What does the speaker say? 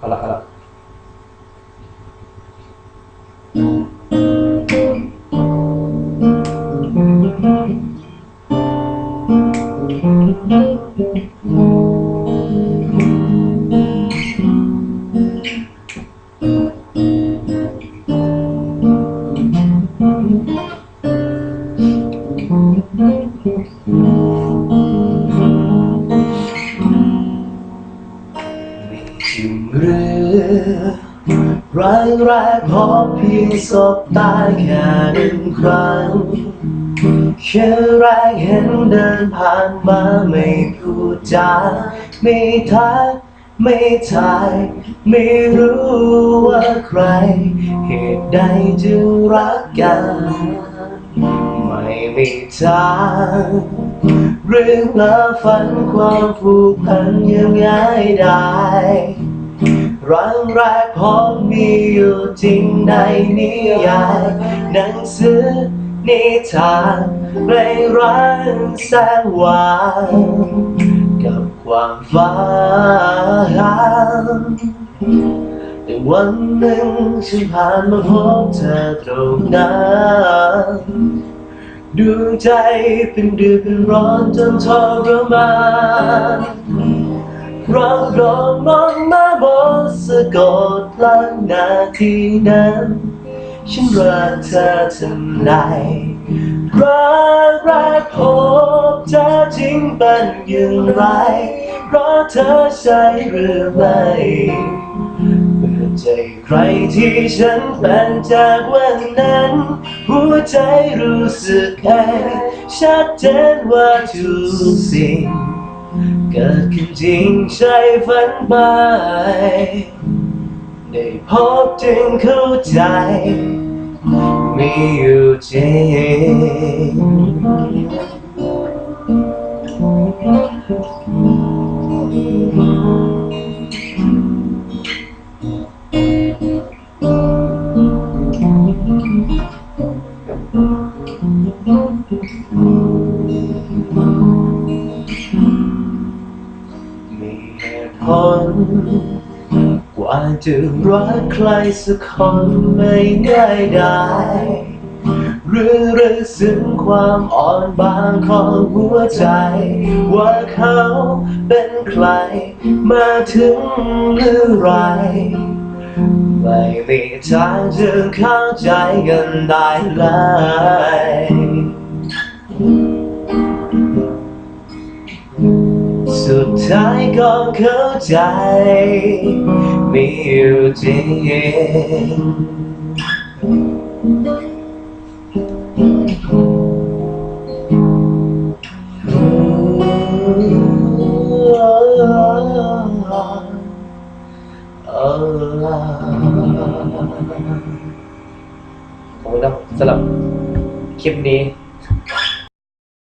เอ รือร้ายแรกพบเพียงสบตาแค่หนึ่งครั้งแค่แรกเห็นเดินผ่านมาไม่พูดจาไม่ทักไม่ทาย ไม่รู้ว่าใคร เหตุใดจึงรักกัน ไม่มีทางเรื่องละฝันความผูกพันยังง่ายได้ รังแรกพบมีอยู่จริงในนิยายหนังสือนิทานไรรังแสนหวานกับความฝันแต่วันหนึ่งฉันผ่านมาพบเธอตรงนั้นดวงใจเป็นเดือดเป็นร้อนจนทรมานเราโดนมองมาบน สะกดลังนาทีนั้น ฉันรักเธอทำไมรักแรกพบเธอจริงเป็นอย่างไร เพราะเธอใช่หรือไม่เปิดใจใครที่ฉันเป็นจากวันนั้น หัวใจรู้สึกเองชัดเจนว่าทุกสิ่ง เกิดขึ้นจริงใช่ฝันไป ได้พบจึงเข้าใจ มีอยู่จริงมีเหตุผล ว่าจะรักใครสักคนไม่ง่ายได้ หรือรู้สึกความอ่อนบางของหัวใจ ว่าเขาเป็นใครมาถึงหรือไร ไม่มีทางจะเข้าใจกันได้เลย สุดท้ายก็เข้าใจมีอยู่จริงขอบคุณครับสำหรับคลิปนี้